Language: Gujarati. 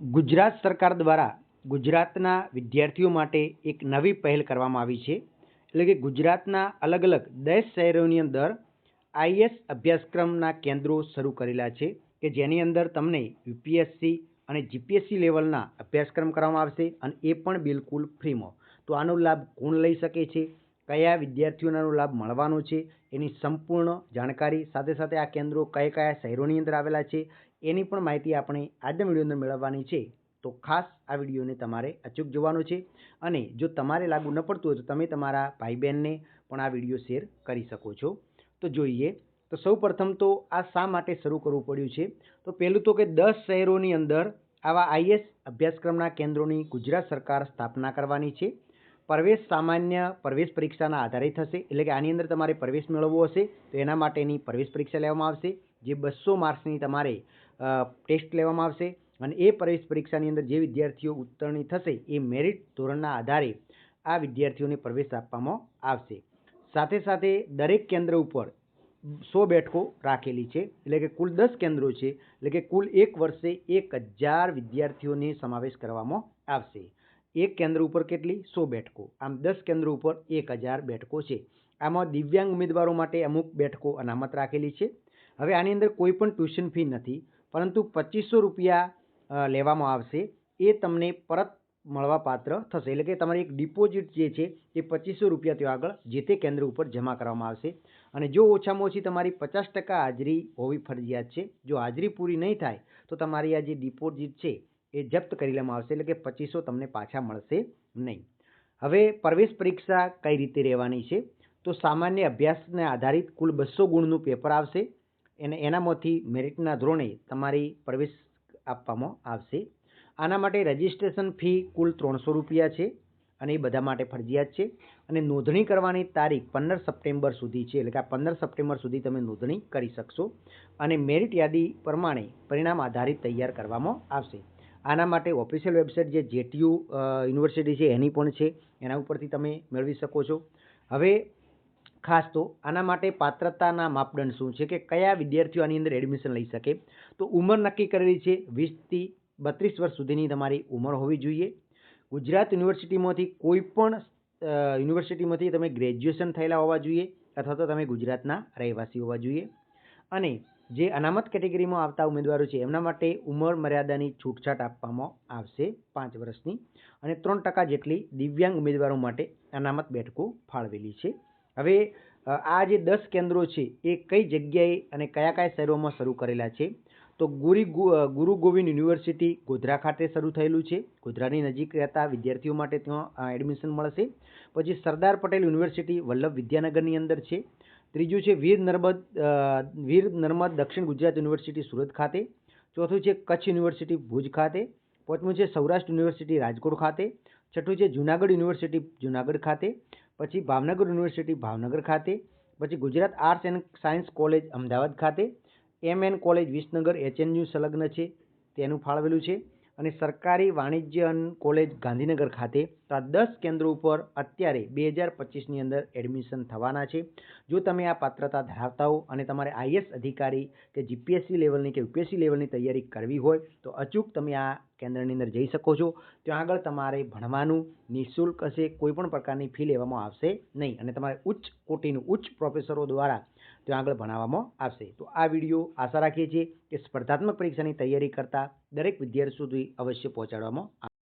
ગુજરાત સરકાર દ્વારા ગુજરાતના વિદ્યાર્થીઓ માટે એક નવી પહેલ કરવામાં આવી છે. એટલે કે ગુજરાતના અલગ અલગ દસ શહેરોની અંદર આઈએસ અભ્યાસક્રમના કેન્દ્રો શરૂ કરેલા છે કે જેની અંદર તમને યુપીએસસી અને જીપીએસસી લેવલના અભ્યાસક્રમ કરવામાં આવશે અને એ પણ બિલકુલ ફ્રીમાં. તો આનો લાભ કોણ લઈ શકે છે? કયા વિદ્યાર્થીઓને લાભ મળવાનો છે? એની સંપૂર્ણ જાણકારી સાથે સાથે આ કેન્દ્રો કયા કયા શહેરોની અંદર આવેલા છે? એની પણ માહિતી આપણે આજના વીડિયો અંદર મેળવવાની છે. તો ખાસ આ વિડીયોને તમારે અચૂક જોવાનો છે અને જો તમારે લાગુ ન પડતું હોય તો તમે તમારા ભાઈ બહેનને પણ આ વીડિયો શેર કરી શકો છો. તો જોઈએ, તો સૌ તો આ શા માટે શરૂ કરવું પડ્યું છે? તો પહેલું તો કે દસ શહેરોની અંદર આવા આઈએસ અભ્યાસક્રમના કેન્દ્રોની ગુજરાત સરકાર સ્થાપના કરવાની છે. પ્રવેશ સામાન્ય પ્રવેશ પરીક્ષાના આધારે થશે, એટલે કે આની અંદર તમારે પ્રવેશ મેળવવો હશે, તો એના માટેની પ્રવેશ પરીક્ષા લેવામાં આવશે. જે બસો માર્ક્સની તમારે ટેસ્ટ લેવામાં આવશે અને એ પ્રવેશ પરીક્ષાની અંદર જે વિદ્યાર્થીઓ ઉત્તીર્ણ થશે એ મેરિટ ધોરણના આધારે આ વિદ્યાર્થીઓને પ્રવેશ આપવામાં આવશે. સાથે સાથે દરેક કેન્દ્ર ઉપર સો બેઠકો રાખેલી છે, એટલે કે કુલ દસ કેન્દ્રો છે, એટલે કે કુલ એક વર્ષે એક હજાર વિદ્યાર્થીઓને સમાવેશ કરવામાં આવશે. એક કેન્દ્ર ઉપર કેટલી? સો બેઠકો. આમ દસ કેન્દ્રો ઉપર એક હજાર બેઠકો છે. આમાં દિવ્યાંગ ઉમેદવારો માટે અમુક બેઠકો અનામત રાખેલી છે. હવે આની અંદર કોઈ પણ ટ્યુશન ફી નથી, પરંતુ પચીસો રૂપિયા લેવામાં આવશે. એ તમને પરત મળવા પાત્ર થશે. એટલે કે તમારી એક ડિપોઝિટ જે છે, એ પચીસો રૂપિયા ત્યાં આગળ જે તે કેન્દ્ર ઉપર જમા કરવામાં આવશે. અને જો ઓછામાં ઓછી તમારી પચાસ ટકા હાજરી હોવી ફરજિયાત છે, જો હાજરી પૂરી નહીં થાય, તો તમારી આ જે ડિપોઝિટ છે, એ જપ્ત કરી લેવામાં આવશે. એટલે કે પચીસો તમને પાછા મળશે નહીં. હવે પ્રવેશ પરીક્ષા કઈ રીતે રહેવાની છે? તો સામાન્ય અભ્યાસને આધારિત કુલ બસો ગુણનું પેપર આવશે. અને એનામાંથી મેરિટના ધોરણે તમારી પ્રવેશ આપવામાં આવશે. આના માટે રજિસ્ટ્રેશન ફી કુલ ત્રણસો રૂપિયા છે અને એ બધા માટે ફરજિયાત છે. અને નોંધણી કરવાની તારીખ પંદર સપ્ટેમ્બર સુધી છે. એટલે કે આ પંદર સપ્ટેમ્બર સુધી તમે નોંધણી કરી શકશો. અને મેરિટ યાદી પ્રમાણે પરિણામ આધારિત તૈયાર કરવામાં આવશે. આના માટે ઓફિશિયલ વેબસાઇટ જે જેટીયુ યુનિવર્સિટી છે એની પણ છે. એના ઉપરથી તમે મેળવી શકો છો. હવે ખાસ તો આના માટે પાત્રતાના માપદંડ શું છે કે કયા વિદ્યાર્થીઓ આની અંદર એડમિશન લઈ શકે? તો ઉંમર નક્કી કરેલી છે વીસથી બત્રીસ વર્ષ સુધીની તમારી ઉંમર હોવી જોઈએ. ગુજરાત યુનિવર્સિટીમાંથી કોઈ પણ યુનિવર્સિટીમાંથી તમે ગ્રેજ્યુએશન થયેલા હોવા જોઈએ અથવા તો તમે ગુજરાતના રહેવાસી હોવા જોઈએ. અને જે અનામત કેટેગરીમાં આવતા ઉમેદવારો છે એમના માટે ઉંમર મર્યાદાની છૂટછાટ આપવામાં આવશે પાંચ વર્ષની. અને ત્રણ ટકા જેટલી દિવ્યાંગ ઉમેદવારો માટે અનામત બેઠકો ફાળવેલી છે. હવે આ જે દસ કેન્દ્રો છે, એ કઈ જગ્યાએ અને કયા કયા શહેરોમાં શરૂ કરેલા છે? તો ગુરી ગુરુ ગોવિંદ યુનિવર્સિટી ગોધરા ખાતે શરૂ થયેલું છે. ગોધરાની નજીક રહેતા વિદ્યાર્થીઓ માટે ત્યાં એડમિશન મળશે. પછી સરદાર પટેલ યુનિવર્સિટી વલ્લભ વિદ્યાનગરની અંદર છે. ત્રીજું છે વીર નર્મદ વીર નર્મદ દક્ષિણ ગુજરાત યુનિવર્સિટી સુરત ખાતે. ચોથું છે કચ્છ યુનિવર્સિટી ભુજ ખાતે. પાંચમું છે સૌરાષ્ટ્ર યુનિવર્સિટી રાજકોટ ખાતે. છઠ્ઠું છે જુનાગઢ યુનિવર્સિટી જુનાગઢ ખાતે. પછી ભાવનગર યુનિવર્સિટી, ભાવનગર ખાતે, પછી Gujarat arts and science college, Ahmedabad ખાતે M N college, Visnagar, HNU સંલગ્ન છે, તેનું ફાળવેલું છે. અને સરકારી વાણિજ્ય કોલેજ, ગાંધીનગર ખાતે. તો આ દસ કેન્દ્રો ઉપર અત્યારે બે હજાર પચીસની અંદર એડમિશન થવાના છે. જો તમે આ પાત્રતા ધરાવતા હો અને તમારે આઈએસ અધિકારી કે જીપીએસસી લેવલની કે યુપીએસસી લેવલની તૈયારી કરવી હોય, તો અચૂક તમે આ કેન્દ્રની અંદર જઈ શકો છો. ત્યાં આગળ તમારે ભણવાનું નિઃશુલ્ક હશે કોઈપણ પ્રકારની ફી લેવામાં આવશે નહીં અને તમારે ઉચ્ચ કોટીનું ઉચ્ચ પ્રોફેસરો દ્વારા ત્યાં આગળ ભણાવવામાં આવશે. તો આ વીડિયો આશા રાખીએ છીએ કે સ્પર્ધાત્મક પરીક્ષાની તૈયારી કરતા દરેક વિદ્યાર્થી સુધી અવશ્ય પહોંચાડવામાં